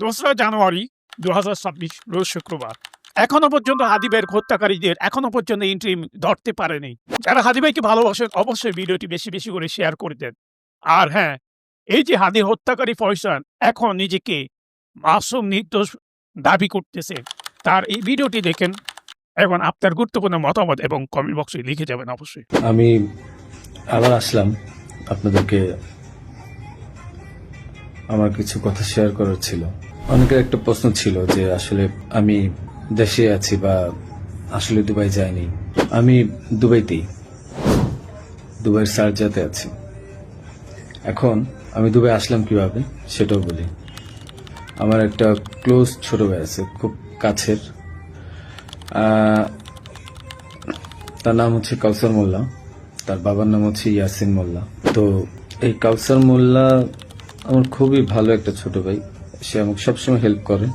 দোসরা জানুয়ারি দু হাজার ছাব্বিশ, রোজ শুক্রবার। এখনও পর্যন্ত হাদিবের হত্যাকারীদের এখনও পর্যন্ত ইন্ট্রিম ধরতে পারেনি। যারা হাদি ভাইকে ভালোবাসেন অবশ্যই ভিডিওটি বেশি বেশি করে শেয়ার করে দেন। আর হ্যাঁ এই যে হাদির হত্যাকারী ফয়সান এখন নিজেকে মাসুম নির্দোষ দাবি করতেছে, তার এই ভিডিওটি দেখেন। এবং আপনার গুরুত্বপূর্ণ মতামত এবং কমেন্ট বক্সে লিখে যাবেন অবশ্যই। আমি আবার আসলাম। আপনাদেরকে আমার কিছু কথা শেয়ার করার ছিল। অনেকের একটা প্রশ্ন ছিল যে, আসলে আমি দেশে আছি বা আসলে দুবাই যাইনি। আমি দুবাইতেই। দুবাইয়ের সার্জাতে আছি। এখন আমি দুবাই আসলাম কীভাবে সেটাও বলি। আমার একটা ক্লোজ ছোট ভাই আছে, খুব কাছের। তার নাম হচ্ছে কাউসার মোল্লা। তার বাবার নাম হচ্ছে ইয়াসিন মোল্লা। তো এই কাউসার মোল্লা আমার খুবই ভালো একটা ছোট ভাই। সে আমাকে সবসময় হেল্প করে।